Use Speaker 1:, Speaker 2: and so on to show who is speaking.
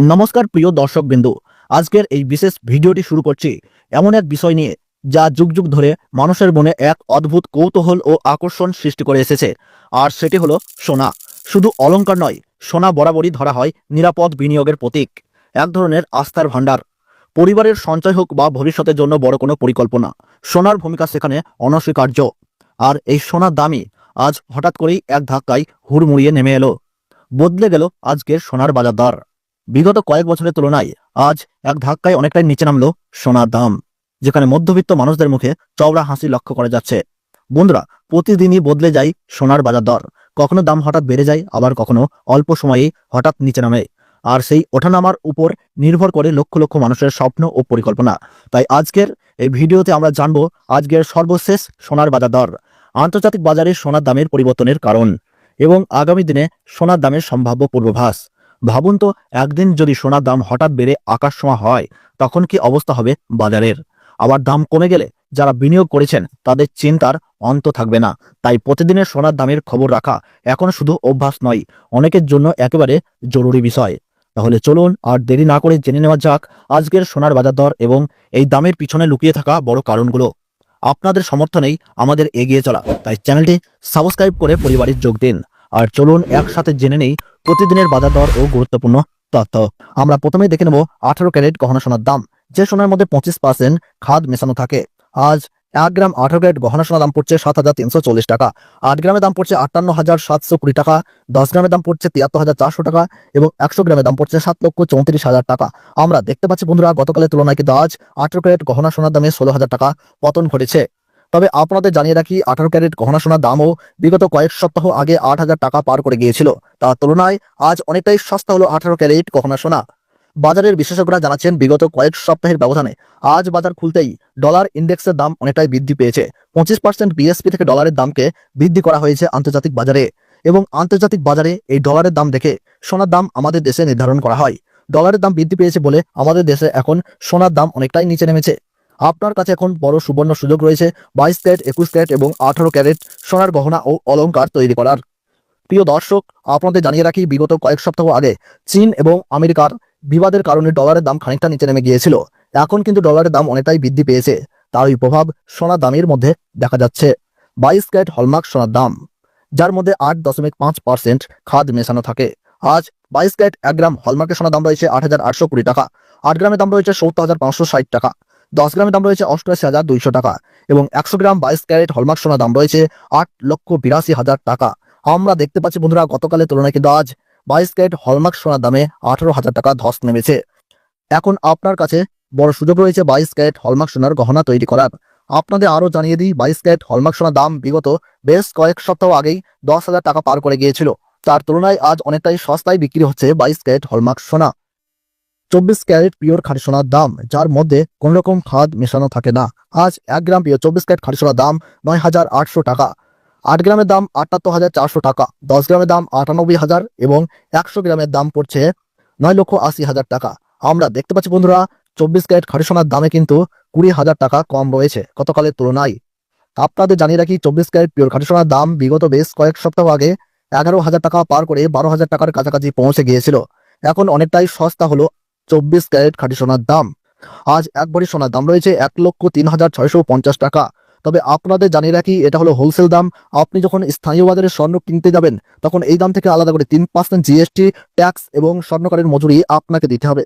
Speaker 1: নমস্কার প্রিয় দর্শক বিন্দু আজকের এই বিশেষ ভিডিওটি শুরু করছি এমন এক বিষয় নিয়ে যা যুগ যুগ ধরে মানুষের মনে এক অদ্ভুত কৌতূহল ও আকর্ষণ সৃষ্টি করে এসেছে। আর সেটি হলো সোনা। শুধু অলঙ্কার নয়, সোনা বরাবরই ধরা হয় নিরাপদ বিনিয়োগের প্রতীক, এক ধরনের আস্থার ভাণ্ডার। পরিবারের সঞ্চয় হোক বা ভবিষ্যতের জন্য বড় কোনো পরিকল্পনা, সোনার ভূমিকা সেখানে অনস্বীকার্য। আর এই সোনার দামই আজ হঠাৎ করেই এক ধাক্কায় হুড়মুড়িয়ে নেমে এলো। বদলে গেল আজকের সোনার বাজার দর বিগত কয়েক বছরের তুলনায় আজ এক ধাক্কায় অনেকটাই নিচে নামলো সোনার দাম, যেখানে মধ্যবিত্ত মানুষদের মুখে চওড়া হাসি লক্ষ্য করা যাচ্ছে। বন্ধুরা, প্রতিদিনই বদলে যায় সোনার বাজার দর। কখনো দাম হঠাৎ বেড়ে যায়, আবার কখনো অল্প সময়েই হঠাৎ নিচে নামে। আর সেই ওঠানামার উপর নির্ভর করে লক্ষ লক্ষ মানুষের স্বপ্ন ও পরিকল্পনা। তাই আজকের এই ভিডিওতে আমরা জানব আজকের সর্বশেষ সোনার বাজার দর, আন্তর্জাতিক বাজারে সোনার দামের পরিবর্তনের কারণ এবং আগামী দিনে সোনার দামের সম্ভাব্য পূর্বাভাস। ভাবুন তো, একদিন যদি সোনার দাম হঠাৎ বেড়ে আকাশছোঁয়া হয়, তখন কি অবস্থা হবে বাজারের? আবার দাম কমে গেলে যারা বিনিয়োগ করেছেন, তাদের চিন্তার অন্ত থাকবে না। তাই প্রতিদিনের সোনার দামের খবর রাখা এখন শুধু অভ্যাস নয়, অনেকের জন্য একেবারে জরুরি বিষয়। তাহলে চলুন আর দেরি না করে জেনে নেওয়া যাক আজকের সোনার বাজার দর এবং এই দামের পিছনে লুকিয়ে থাকা বড় কারণগুলো। আপনাদের সমর্থনেই আমাদের এগিয়ে চলা, তাই চ্যানেলটি সাবস্ক্রাইব করে পরিবারের যোগ দিন। আর চলুন একসাথে জেনে নেই প্রতিদিনের বাজার দর ও গুরুত্বপূর্ণ তথ্য। আমরা প্রথমে দেখে নেব আঠারো ক্যারেট গহনা সোনার দাম, যে সোনার মধ্যে পঁচিশ পার্সেন্ট খাদ মেশানো থাকে। আজ এক গ্রাম আঠারো ক্যারেট গহনা সোনার দাম পড়ছে সাত হাজার তিনশো চল্লিশ টাকা। আট গ্রামের দাম পড়ছে আটান্ন হাজার সাতশো কুড়ি টাকা, দশ গ্রামের দাম পড়ছে তিয়াত্তর হাজার চারশো টাকা এবং একশো গ্রামের দাম পড়ছে সাত লক্ষ চৌত্রিশ হাজার টাকা। আমরা দেখতে পাচ্ছি বন্ধুরা, গতকালের তুলনায় কিন্তু আজ আঠারো ক্যারেট গহনা সোনার দামে ষোলো হাজার টাকা পতন ঘটেছে। তবে আপনাদের জানিয়ে রাখি, আঠারো ক্যারেট গহনা সোনার দামও বিগত কয়েক সপ্তাহ আগে আট হাজার টাকা পার করে গিয়েছিল। তার তুলনায় আজ অনেকটাই সস্তা হলো আঠারো ক্যারেট গহনা সোনা। বাজারের বিশেষজ্ঞরা জানাচ্ছেন, বিগত কয়েক সপ্তাহের ব্যবধানে আজ বাজার খুলতেই ডলার ইন্ডেক্সের দাম অনেকটাই বৃদ্ধি পেয়েছে। পঁচিশ পার্সেন্ট বিএসপি থেকে ডলারের দামকে বৃদ্ধি করা হয়েছে আন্তর্জাতিক বাজারে এবং আন্তর্জাতিক বাজারে এই ডলারের দাম দেখে সোনার দাম আমাদের দেশে নির্ধারণ করা হয়। ডলারের দাম বৃদ্ধি পেয়েছে বলে আমাদের দেশে এখন সোনার দাম অনেকটাই নিচে নেমেছে। আপনার কাছে এখন বড় সুবর্ণ সুযোগ রয়েছে বাইশ ক্যারেট, একুশ ক্যারেট এবং আঠারো ক্যারেট সোনার গহনা ও অলংকার তৈরি করার। প্রিয় দর্শক, আপনাদের জানিয়ে রাখি, বিগত কয়েক সপ্তাহ আগে চীন এবং আমেরিকার বিবাদের কারণে ডলারের দাম খানিকটা নিচে নেমে গিয়েছিল। এখন কিন্তু ডলারের দাম অনেকটাই বৃদ্ধি পেয়েছে। তারই প্রভাব সোনার দামের মধ্যে দেখা যাচ্ছে। বাইশ ক্যারেট হলমার্ক সোনার দাম, যার মধ্যে আট দশমিক পাঁচ পার্সেন্ট খাদ মেশানো থাকে। আজ বাইশ ক্যারেট এক গ্রাম হলমার্কের সোনার দাম রয়েছে আট হাজার আটশো কুড়ি টাকা। আট গ্রামের দাম রয়েছে সত্তর হাজার পাঁচশো ষাট টাকা। দশ গ্রামের দাম রয়েছে অষ্টআশি হাজার দুইশো টাকা এবং একশো গ্রাম বাইশ ক্যারেট হলমার্ক সোনার দাম রয়েছে আট লক্ষ বিরাশি হাজার টাকা। আমরা দেখতে পাচ্ছি বন্ধুরা, গতকালের তুলনায় কিন্তু আজ বাইশ ক্যারেট হলমার্ক সোনার দামে আঠারো হাজার টাকা ধস নেমেছে। এখন আপনার কাছে বড় সুযোগ রয়েছে বাইশ ক্যারেট হলমার্ক সোনার গহনা তৈরি করার। আপনাদের আরও জানিয়ে দিই, বাইশ ক্যারেট হলমার্ক সোনার দাম বিগত বেশ কয়েক সপ্তাহ আগেই দশ হাজার টাকা পার করে গিয়েছিল। তার তুলনায় আজ অনেকটাই সস্তায় বিক্রি হচ্ছে বাইশ ক্যারেট হলমার্ক সোনা। চব্বিশ ক্যারেট পিওর খাঁটি সোনার দাম, যার মধ্যে কোন রকম খাদ মেশানো থাকে না। আজ এক গ্রাম পিওর চব্বিশ ক্যারেট খাঁটি সোনার দাম নয় হাজার আটশো টাকা। আট গ্রামের দাম আটাত্তর হাজার চারশো টাকা, দশ গ্রামের দাম আটানব্বই হাজার এবং একশো গ্রামের দাম পড়ছে নয় লক্ষ আশি হাজার টাকা। আমরা দেখতে পাচ্ছি বন্ধুরা, চব্বিশ ক্যারেট খাঁটি সোনার দামে কিন্তু কুড়ি হাজার টাকা কম রয়েছে গতকালের তুলনায়। আপনাদের জানিয়ে রাখি, চব্বিশ ক্যারেট পিওর খাঁটি সোনার দাম বিগত বেশ কয়েক সপ্তাহ আগে এগারো হাজার টাকা পার করে বারো হাজার টাকার কাছাকাছি পৌঁছে গিয়েছিল। এখন অনেকটাই সস্তা হলো চব্বিশ ক্যারেট খাঁটি সোনার দাম। আজ এক ভরি সোনার দাম রয়েছে এক লক্ষ তিন হাজার ছয়শো পঞ্চাশ টাকা। তবে আপনাদের জানিয়ে রাখি, এটা হলো হোলসেল দাম। আপনি যখন স্থানীয় বাজারে স্বর্ণ কিনতে যাবেন, তখন এই দাম থেকে আলাদা করে তিন পার্সেন্ট জিএসটি ট্যাক্স এবং স্বর্ণকারের মজুরি আপনাকে দিতে হবে।